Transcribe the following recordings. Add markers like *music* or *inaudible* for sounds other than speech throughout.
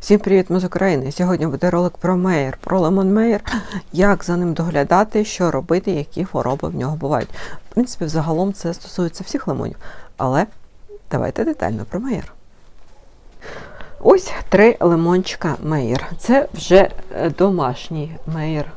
Всім привіт, ми з України. Сьогодні буде ролик про меєр, про лимон меєр, як за ним доглядати, що робити, які хвороби в нього бувають. В принципі, взагалом це стосується всіх лимонів, але давайте детально про меєр. Ось три лимончика меєр. Це вже е, домашній меєр.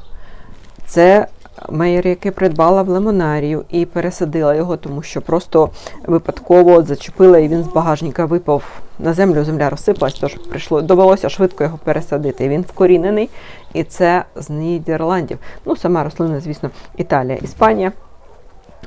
Це меєр, який придбала в лимонарію і пересадила його, тому що просто випадково зачепила і він з багажника випав на землю, земля розсипалась, тож прийшло, довелося швидко його пересадити. Він вкорінений, і це з Нідерландів. Ну, сама рослина, звісно, Італія, Іспанія.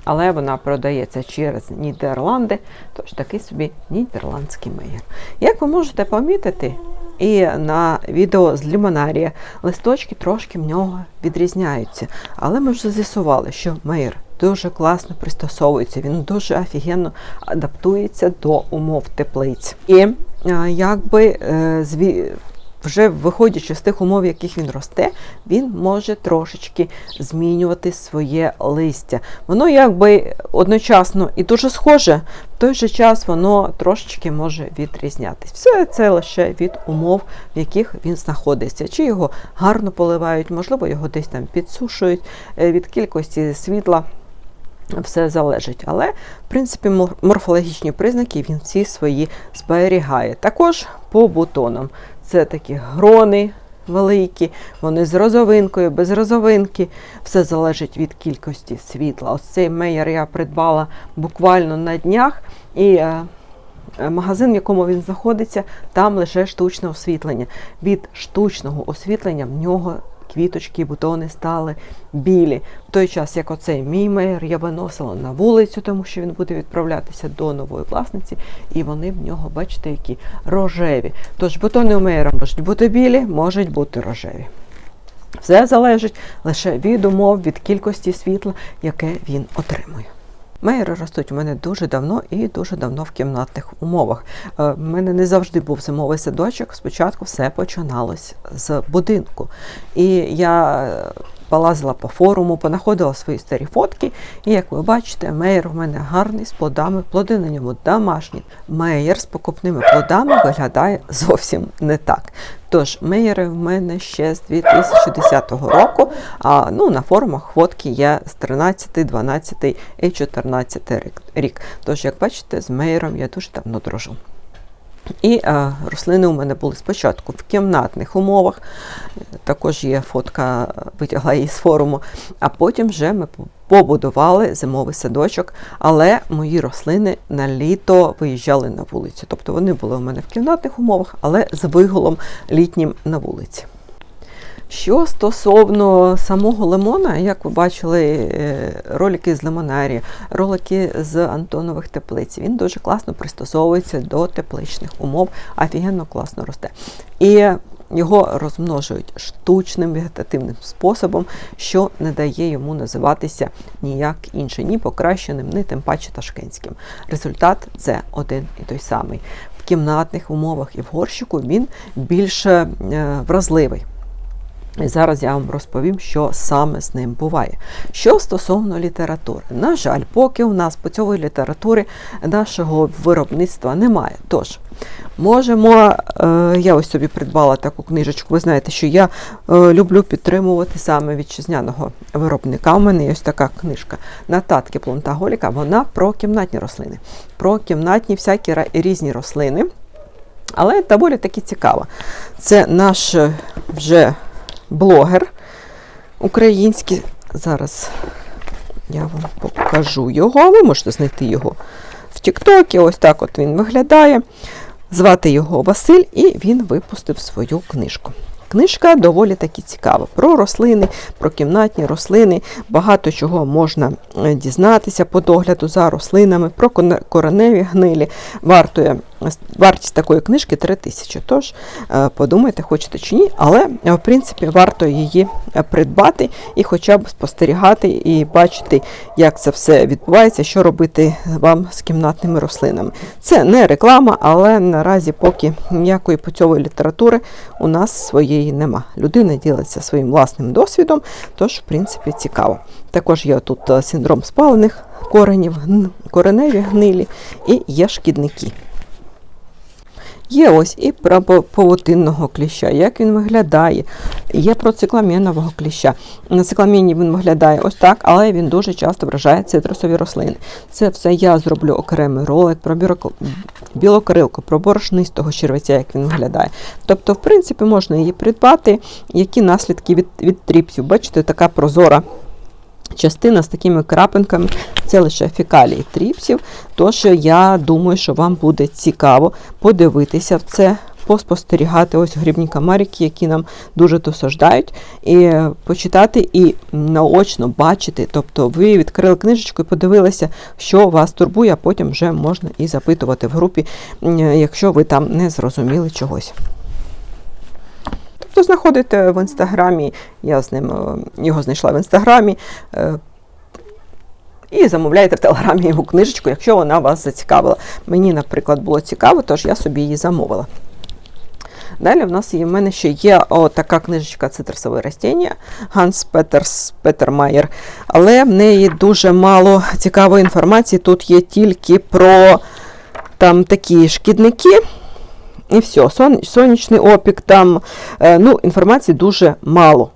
Але вона продається через Нідерланди, тож такий собі нідерландський меєр. Як ви можете помітити, і на відео з лімонарія листочки трошки в нього відрізняються. Але ми вже з'ясували, що меєр дуже класно пристосовується, він дуже офігенно адаптується до умов теплиць. І якби е, вже виходячи з тих умов, в яких він росте, він може трошечки змінювати своє листя. Воно якби одночасно і дуже схоже, в той же час воно трошечки може відрізнятись. Все це лише від умов, в яких він знаходиться. Чи його гарно поливають, можливо, його десь там підсушують е, від кількості світла. Все залежить, але в принципі морфологічні признаки він всі свої зберігає. Також по бутонам. Це такі грони великі, вони з розовинкою, без розовинки. Все залежить від кількості світла. Ось цей меєр я придбала буквально на днях. І е, Магазин, в якому він знаходиться, там лише штучне освітлення. Від штучного освітлення в нього квіточки, бутони стали білі. В той час, як оцей мій меєр, я виносила на вулицю, тому що він буде відправлятися до нової власниці, і вони в нього, бачите, які рожеві. Тож бутони у меєра можуть бути білі, можуть бути рожеві. Все залежить лише від умов, від кількості світла, яке він отримує. Мейери ростуть у мене дуже давно і дуже давно в кімнатних умовах. Е, мене не завжди був зимовий садочок. Спочатку все починалось з будинку. І я полазила по форуму, понаходила свої старі фотки. І як ви бачите, меєр у мене гарний з плодами, плоди на ньому домашні. Меєр з покупними плодами виглядає зовсім не так. Тож, меєри в мене ще з 2010 року. А ну, на форумах фотки є з 13, 12 і 14 рік. Тож, як бачите, з меєром я дуже давно дружу. І а, рослини у мене були спочатку в кімнатних умовах, також є фотка, витягла її з форуму, а потім вже ми побудували зимовий садочок, але мої рослини на літо виїжджали на вулицю. Тобто вони були у мене в кімнатних умовах, але з виголом літнім на вулиці. Що стосовно самого лимона, як ви бачили е, ролики з лимонарії, ролики з Антонових теплиць, він дуже класно пристосовується до тепличних умов, офігенно класно росте. І його розмножують штучним вегетативним способом, що не дає йому називатися ніяк інший, ні покращеним, ні тим паче ташкентським. Результат це один і той самий. В кімнатних умовах і в горщику він більш е, вразливий. І зараз я вам розповім, що саме з ним буває. Що стосовно літератури, на жаль, поки у нас по цій літератури нашого виробництва немає. Тож, можемо, е, я ось собі придбала таку книжечку. Ви знаєте, що я е, люблю підтримувати саме вітчизняного виробника. У мене є ось така книжка Нататки Плонтаголіка, вона про кімнатні рослини, про кімнатні всякі різні рослини. Але доволі таки цікаво. Це наш е, вже блогер український. Зараз я вам покажу його, ви можете знайти його в Тіктокі. Ось так от він виглядає. Звати його Василь, і він випустив свою книжку. Книжка доволі таки цікава. Про рослини, про кімнатні рослини, багато чого можна е, дізнатися по догляду за рослинами, про кореневі гнилі. Вартує Вартість такої книжки 3 тисячі. Тож е, подумайте, хочете чи ні, але е, в принципі варто її е, придбати і хоча б спостерігати і бачити, як це все відбувається, що робити вам з кімнатними рослинами. Це не реклама, але наразі поки ніякої путьової літератури у нас своєї нема. Людина ділиться своїм власним досвідом, тож, в принципі, цікаво. Також є тут синдром спалених коренів, кореневі гнилі і є шкідники. Є ось і про пав- павутинного кліща, як він виглядає. Є про цикламенового кліща. На цикламені він виглядає ось так, але він дуже часто вражає цитрусові рослини. Це все я зроблю окремий ролик про білокрилку, про борошнистого червеця, як він виглядає. Тобто, в принципі, можна її придбати. Які наслідки від, від тріпсів? Бачите, така прозора частина з такими крапинками це лише фекалії тріпсів. Тож я думаю, що вам буде цікаво подивитися в це, поспостерігати ось грибні камарики, які нам дуже досаждають, і почитати і наочно бачити. Тобто ви відкрили книжечку і подивилися, що вас турбує, а потім вже можна і запитувати в групі, якщо ви там не зрозуміли чогось. Тобто знаходите в інстаграмі, я з ним е, його знайшла в інстаграмі. е, І замовляєте в телеграмі його книжечку, якщо вона вас зацікавила. Мені, наприклад, було цікаво, тож я собі її замовила. Далі в нас є в мене ще є о, така книжечка Цитрусове растіння Ганс Петерс Петермайер. Але в неї дуже мало цікавої інформації. Тут є тільки про там такі шкідники. І все, сон, сонячний опік, там е, ну, інформації дуже мало.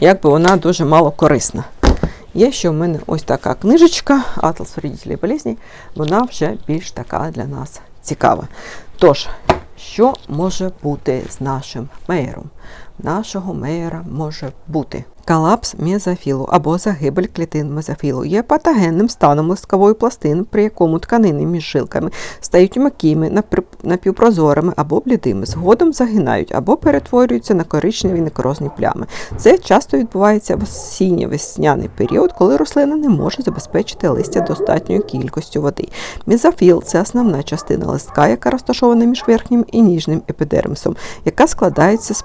Якби вона дуже мало корисна. Є ще в мене ось така книжечка Атлас вредителей болезней. Вона вже більш така для нас цікава. Тож, що може бути з нашим меєром? Нашого меєра може бути колапс мезофілу або загибель клітин мезофілу є патогенним станом лискової пластини, при якому тканини між жилками стають м'якими, напівпрозорими або блідими, згодом загинають або перетворюються на коричневі некрозні плями. Це часто відбувається в осінньо-весняний період, коли рослина не може забезпечити листя достатньою кількістю води. Мезофіл це основна частина листка, яка розташована між верхнім і ніжним епідермісом, яка складається з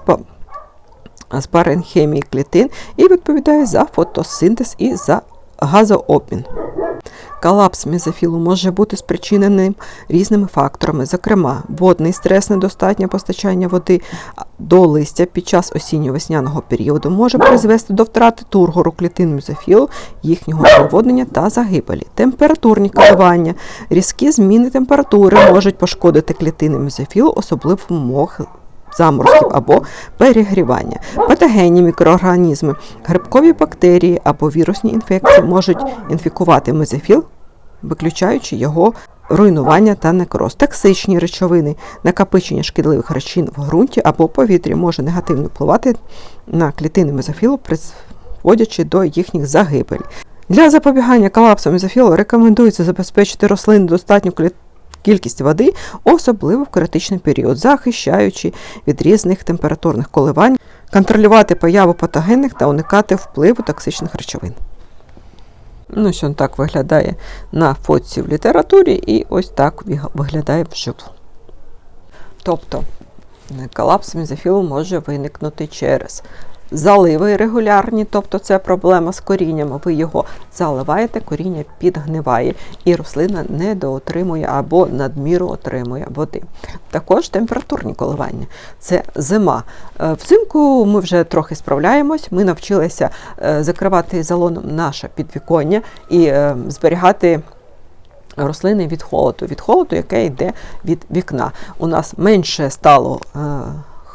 з паренхемії клітин і відповідає за фотосинтез і за газообмін. Колапс мезофілу може бути спричиненим різними факторами, зокрема, водний стрес, недостатнє постачання води до листя під час осінньо-весняного періоду може призвести до втрати тургору клітин мезофілу, їхнього проводнення та загибелі. Температурні коливання, різкі зміни температури можуть пошкодити клітини мезофілу, особливо умовах заморозків або перегрівання. Патогенні мікроорганізми, грибкові бактерії або вірусні інфекції можуть інфікувати мезофіл, виключаючи його руйнування та некроз. Токсичні речовини, накопичення шкідливих речовин в ґрунті або повітрі може негативно впливати на клітини мезофілу, призводячи до їхніх загибелі. Для запобігання колапсу мезофілу рекомендується забезпечити рослини достатню клітину кількість води, особливо в критичний період, захищаючи від різних температурних коливань, контролювати появу патогенних та уникати впливу токсичних речовин. Ну, що так виглядає на фотці в літературі, і ось так виглядає вживу. Тобто, колапс мезофілу може виникнути через заливи регулярні, тобто це проблема з корінням. Ви його заливаєте, коріння підгниває, і рослина недоотримує або надміру отримує води. Також температурні коливання це зима. Е, Взимку ми вже трохи справляємось. Ми навчилися е, закривати залоном наше підвіконня і е, зберігати. Рослини від холоду, від холоду, яке йде від вікна. У нас менше стало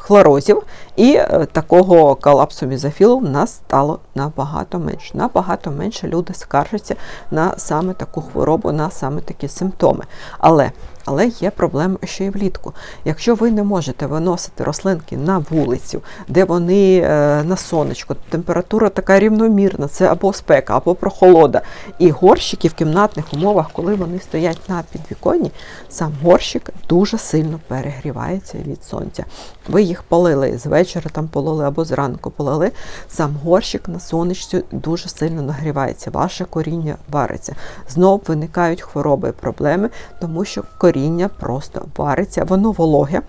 хлорозів, і е, такого колапсу мізофілу в нас стало набагато менше. Набагато менше люди скаржаться на саме таку хворобу, на саме такі симптоми. Але але є проблема ще й влітку. Якщо ви не можете виносити рослинки на вулицю, де вони е, на сонечко, температура така рівномірна, це або спека, або прохолода. І горщики в кімнатних умовах, коли вони стоять на підвіконні, сам горщик дуже сильно перегрівається від сонця. Ви їх полили з вечора, там полили або зранку полили. Сам горщик на сонечці дуже сильно нагрівається, ваше коріння вариться. Знов виникають хвороби, і проблеми, тому що коріння просто вариться, воно вологе.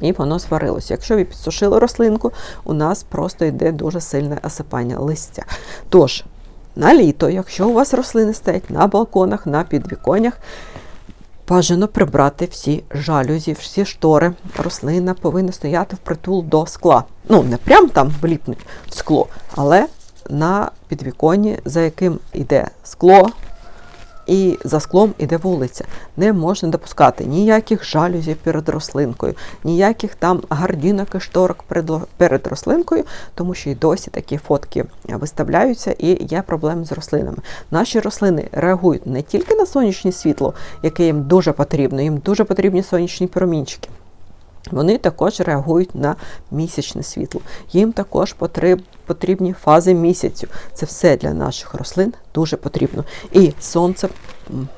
І воно сварилося. Якщо ви підсушили рослинку, у нас просто йде дуже сильне осипання листя. Тож, на літо, якщо у вас рослини стоять на балконах, на підвіконнях, бажано прибрати всі жалюзі, всі штори. Рослина повинна стояти впритул до скла. Ну, не прям там вліпнуть в скло, але на підвіконні, за яким йде скло, і за склом іде вулиця. Не можна допускати ніяких жалюзів перед рослинкою, ніяких там гардінок і шторок перед, рослинкою, тому що й досі такі фотки виставляються і є проблеми з рослинами. Наші рослини реагують не тільки на сонячне світло, яке їм дуже потрібно, їм дуже потрібні сонячні промінчики. Вони також реагують на місячне світло. Їм також потріб, потрібні фази місяцю. Це все для наших рослин дуже потрібно. І сонце,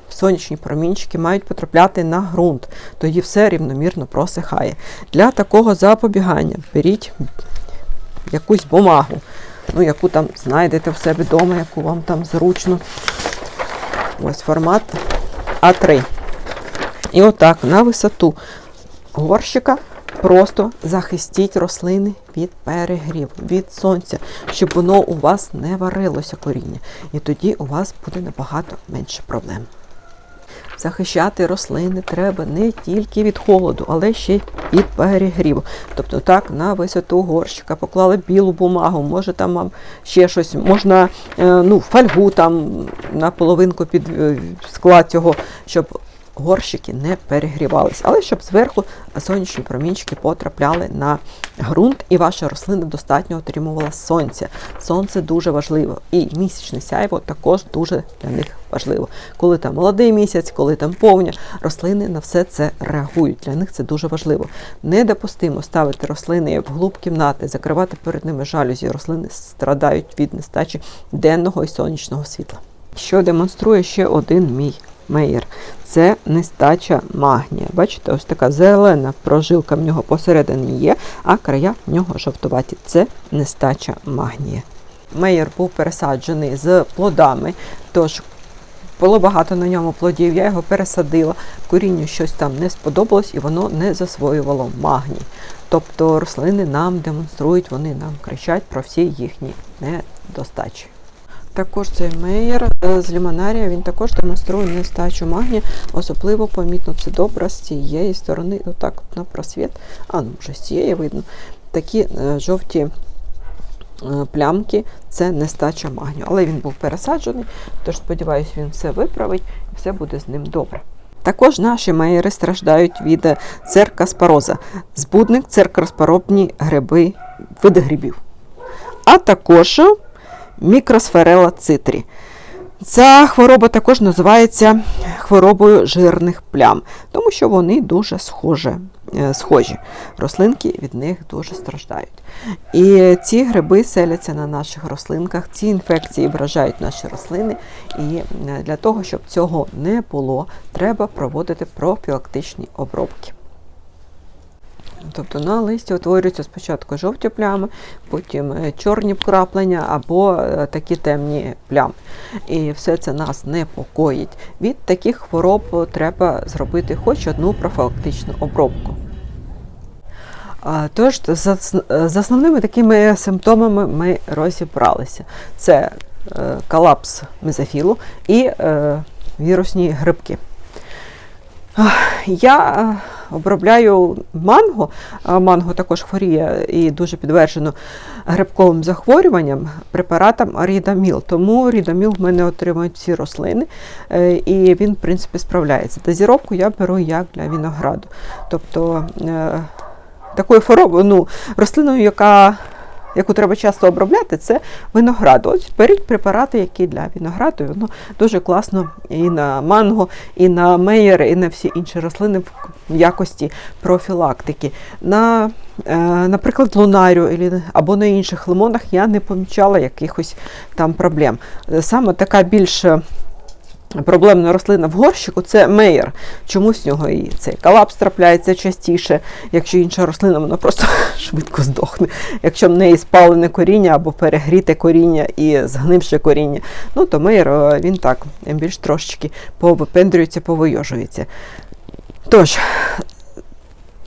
сонячні промінчики мають потрапляти на ґрунт, тоді все рівномірно просихає. Для такого запобігання беріть якусь бумагу, ну, яку там знайдете в себе вдома, яку вам там зручно. Ось формат А3. І отак на висоту горщика просто захистіть рослини від перегріву, від сонця, щоб воно у вас не варилося коріння. І тоді у вас буде набагато менше проблем. Захищати рослини треба не тільки від холоду, але ще й від перегріву. Тобто так, на висоту горщика поклали білу бумагу, може там вам ще щось, можна е, ну, фольгу там на половинку під е, склад цього, щоб горщики не перегрівались, але щоб зверху сонячні промінчики потрапляли на ґрунт, і ваша рослина достатньо отримувала сонця. Сонце дуже важливо. І місячне сяйво також дуже для них важливо. Коли там молодий місяць, коли там повня, рослини на все це реагують. Для них це дуже важливо. Недопустимо ставити рослини вглуб кімнати, закривати перед ними жалюзі. Рослини страдають від нестачі денного і сонячного світла. Що демонструє ще один мій меєр. Це нестача магнія. Бачите, ось така зелена прожилка в нього посередині є, а края в нього жовтуваті. Це нестача магнія. Меєр був пересаджений з плодами, тож було багато на ньому плодів, я його пересадила, корінню щось там не сподобалось і воно не засвоювало магній. Тобто рослини нам демонструють, вони нам кричать про всі їхні недостачі. Також цей меєр е, з лімонарія він також демонструє нестачу магнія, особливо помітно це добре з цієї сторони, отак от на просвіт, а ну вже з цієї видно. Такі е, жовті е, плямки це нестача магнію. Але він був пересаджений, тож сподіваюся, він все виправить і все буде з ним добре. Також наші меєри страждають від церкаспороза, збудник, церкаспоробні гриби, види грибів. А також мікросферела цитрі. Ця хвороба також називається хворобою жирних плям, тому що вони дуже схожі. е, схожі. Рослинки від них дуже страждають. І ці гриби селяться на наших рослинках, ці інфекції вражають наші рослини. І е, для того, щоб цього не було, треба проводити профілактичні обробки. Тобто на листі утворюються спочатку жовті плями, потім е, чорні вкраплення або е, такі темні плями. І все це нас непокоїть. Від таких хвороб треба зробити хоч одну профілактичну обробку. Тож, за, за основними такими симптомами ми розібралися: це е, колапс мезофілу і е, вірусні грибки. Я е, обробляю манго. Манго також хворіє і дуже підвержено грибковим захворюванням препаратом Рідаміл. Тому Рідаміл в мене отримують всі рослини, е, і він, в принципі, справляється. Дозіровку я беру як для винограду. Тобто е, такою ну, рослиною, яка яку треба часто обробляти, це виноград. Ось беріть препарати, які для винограду, воно дуже класно і на манго, і на меєр, і на всі інші рослини в якості профілактики. На, е, наприклад, лунарію або на інших лимонах я не помічала якихось там проблем. Саме така більш Проблемна рослина в горщику це меєр. Чомусь в нього і цей колапс трапляється частіше. Якщо інша рослина, вона просто *laughs* швидко здохне. Якщо в неї спалене коріння або перегріте коріння і згнивше коріння, ну то меєр він так більш трошечки повипендрюється, повийожується. Тож,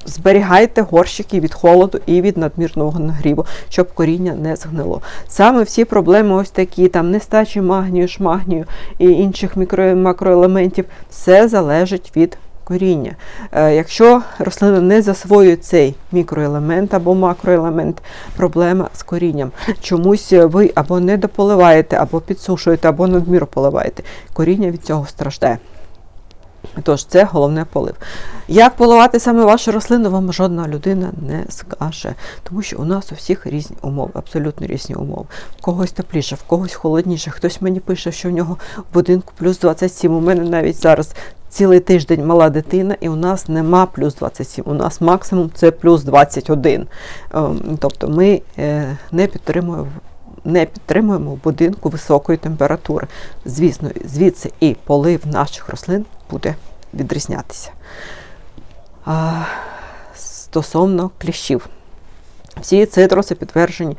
Зберігайте горщики від холоду і від надмірного нагріву, щоб коріння не згнило. Саме всі проблеми, ось такі, там нестачі магнію, шмагнію і інших мікро, макроелементів, все залежить від коріння. Е, Якщо рослина не засвоює цей мікроелемент або макроелемент, проблема з корінням. Чомусь ви або не дополиваєте, або підсушуєте, або надміру поливаєте. Коріння від цього страждає. Тож це головне полив. Як поливати саме вашу рослину, вам жодна людина не скаже, тому що у нас у всіх різні умови, абсолютно різні умови. В когось тепліше, в когось холодніше. Хтось мені пише, що в нього в будинку плюс 27. У мене навіть зараз цілий тиждень мала дитина, і у нас нема плюс 27. У нас максимум це плюс 21. Ем, Тобто ми е, не підтримуємо. Не підтримуємо в будинку високої температури. Звісно, звідси і полив наших рослин буде відрізнятися. А, стосовно кліщів. Всі цитруси підтверджені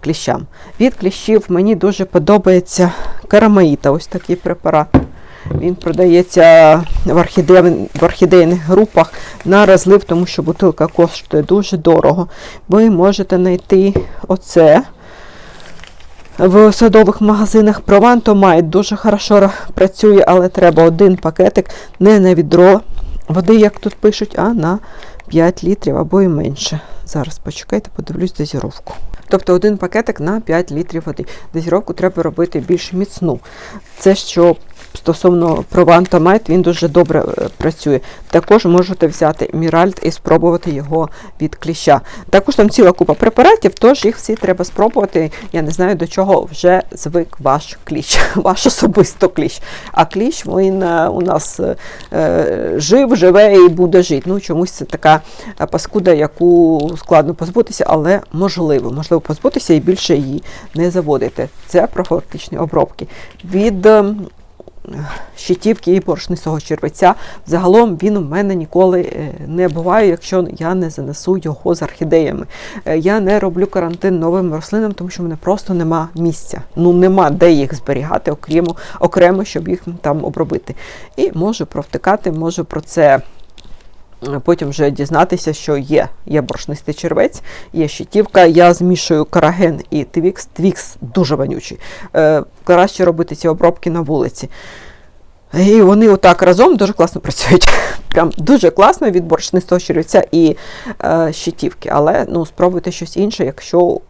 кліщам. Від кліщів мені дуже подобається карамаїта, ось такий препарат. Він продається в, орхідей, в орхідейних групах на розлив, тому що бутилка коштує дуже дорого. Ви можете знайти оце в садових магазинах. Провантомайт дуже хорошо працює, але треба один пакетик не на відро води, як тут пишуть, а на 5 літрів або і менше. Зараз почекайте, подивлюсь дозіровку. Тобто один пакетик на 5 літрів води. Дозіровку треба робити більш міцну. Це що стосовно провантомайт, він дуже добре е, працює. Також можете взяти міральт і спробувати його від кліща. Також там ціла купа препаратів, тож їх всі треба спробувати. Я не знаю, до чого вже звик ваш кліщ, *laughs* ваш особисто кліщ. А кліщ він е, у нас е, жив, живе і буде жити. Ну, чомусь це така паскуда, яку складно позбутися, але можливо, можливо позбутися і більше її не заводити. Це профілактичні обробки. Від ем, щитівки і поршнистого червеця. Загалом він у мене ніколи е, не буває, якщо я не занесу його з орхідеями. Е, Я не роблю карантин новим рослинам, тому що в мене просто нема місця. Ну нема де їх зберігати, окрім окремо, щоб їх там обробити. І можу провтикати, можу про це. Потім вже дізнатися, що є. Є боршнистий червець, є щитівка. Я змішую караген і твікс. Твікс дуже вонючий. Е, краще робити ці обробки на вулиці. І вони отак разом дуже класно *laughs* працюють. Прям дуже класно від боршнистого червця і е, щитівки. Але ну, спробуйте щось інше, якщо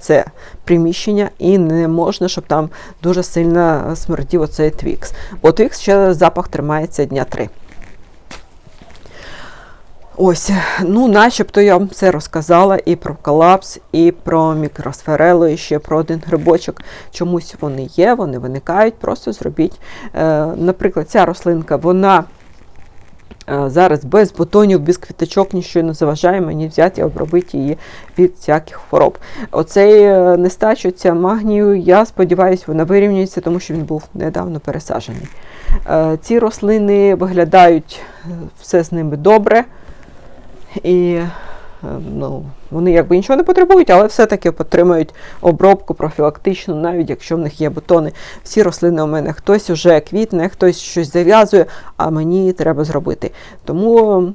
це приміщення, і не можна, щоб там дуже сильно смердів оцей твікс. Бо твікс ще запах тримається дня три. Ось, ну, начебто я вам все розказала і про колапс, і про мікросферелу, і ще про один грибочок. Чомусь вони є, вони виникають. Просто зробіть. Е, наприклад, ця рослинка, вона е, зараз без бутонів, без квіточок, нічого не заважає мені взяти і обробити її від всяких хвороб. Оцей е, нестача магнію, я сподіваюся, вона вирівнюється, тому що він був недавно пересаджений. Ці рослини виглядають все з ними добре. І е, ну, вони якби нічого не потребують, але все-таки підтримують обробку профілактичну, навіть якщо в них є бутони. Всі рослини у мене хтось уже квітне, хтось щось зав'язує, а мені треба зробити. Тому.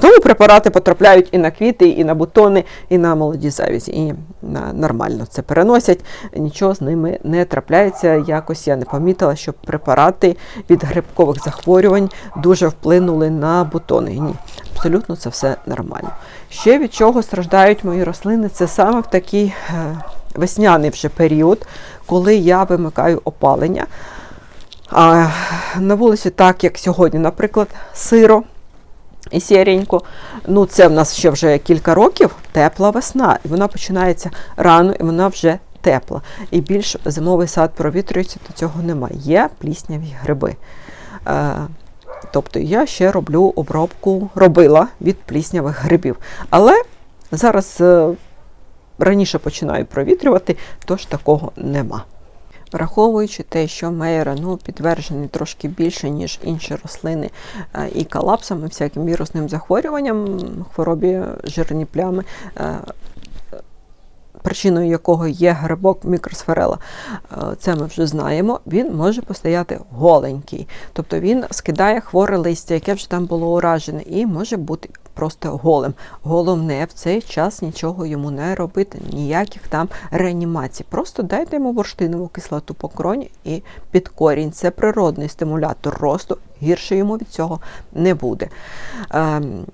Тому препарати потрапляють і на квіти, і на бутони, і на молоді завязі. І на, нормально це переносять, нічого з ними не трапляється. Якось я не помітила, що препарати від грибкових захворювань дуже вплинули на бутони. Ні, абсолютно це все нормально. Ще від чого страждають мої рослини, це саме в такий е, весняний вже період, коли я вимикаю опалення. А на вулиці, так як сьогодні, наприклад, сиро і сіренько. Ну, це в нас ще вже кілька років тепла весна. І вона починається рано, і вона вже тепла. І більш зимовий сад провітрюється, то цього немає. Є плісняві гриби. Е, тобто я ще роблю обробку, робила від пліснявих грибів. Але зараз е, раніше починаю провітрювати, тож такого нема. Враховуючи те, що мейра ну, підтверджений трошки більше, ніж інші рослини, е, і колапсами, всяким вірусним захворюванням, хворобі жирні плями, е, причиною якого є грибок мікросферела, е, це ми вже знаємо, він може постояти голенький. Тобто він скидає хворе листя, яке вже там було уражене, і може бути просто голим. Головне в цей час нічого йому не робити, ніяких там реанімацій. Просто дайте йому бурштинову кислоту по кроні і під корінь. Це природний стимулятор росту, гірше йому від цього не буде. Ем,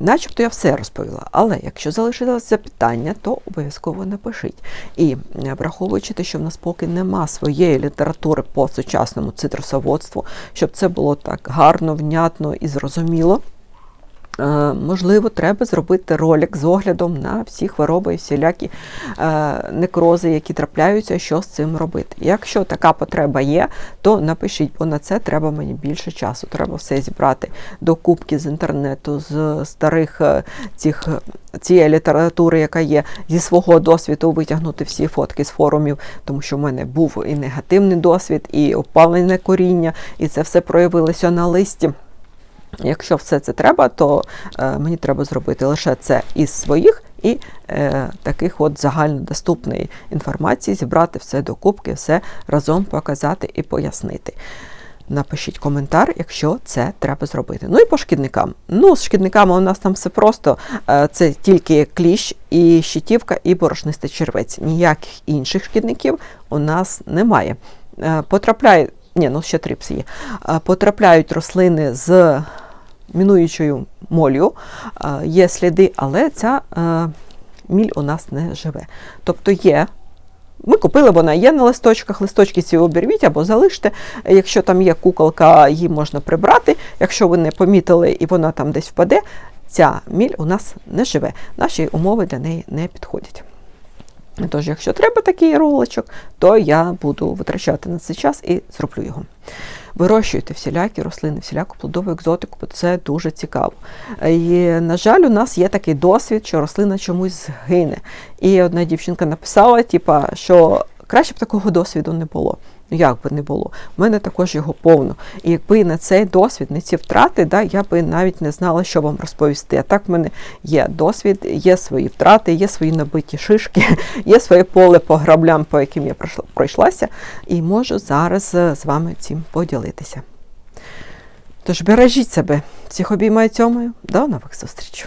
Начебто я все розповіла, але якщо залишилось запитання, то обов'язково напишіть. І е, враховуючи те, що в нас поки нема своєї літератури по сучасному цитрусоводству, щоб це було так гарно, внятно і зрозуміло. Е, Можливо, треба зробити ролик з оглядом на всі хвороби і всілякі е, некрози, які трапляються, що з цим робити. Якщо така потреба є, то напишіть, бо на це треба мені більше часу. Треба все зібрати до кубки з інтернету, з старих е, цих. Цієї літератури, яка є зі свого досвіду, витягнути всі фотки з форумів, тому що в мене був і негативний досвід, і опалене коріння, і це все проявилося на листі. Якщо все це треба, то е, мені треба зробити лише це із своїх і е, таких от загальнодоступної інформації, зібрати все докупки, все разом показати і пояснити. Напишіть коментар, якщо це треба зробити. Ну і по шкідникам. Ну, з шкідниками у нас там все просто. Е, Це тільки кліщ, і щитівка, і борошнистий червець. Ніяких інших шкідників у нас немає. Е, Потрапляє, ні, ну ще трипс є. Потрапляють рослини з мінуючою молью, е, є сліди, але ця е, міль у нас не живе. Тобто є. Ми купили, вона є на листочках, листочки ці обірвіть або залиште. Якщо там є куколка, її можна прибрати. Якщо ви не помітили і вона там десь впаде, ця міль у нас не живе. Наші умови для неї не підходять. Тож, якщо треба такий ролочок, то я буду витрачати на цей час і зроблю його. Вирощуйте всілякі рослини, всіляку плодову екзотику, бо це дуже цікаво. І, на жаль, у нас є такий досвід, що рослина чомусь згине. І одна дівчинка написала, типа, що краще б такого досвіду не було. Ну, як би не було, у мене також його повно. І якби на цей досвід, не ці втрати, да, я би навіть не знала, що вам розповісти. А так в мене є досвід, є свої втрати, є свої набиті шишки, *laughs* є своє поле по граблям, по яким я пройшлася, і можу зараз е, з вами цим поділитися. Тож бережіть себе, всіх обіймаю цьомою, до нових зустрічей.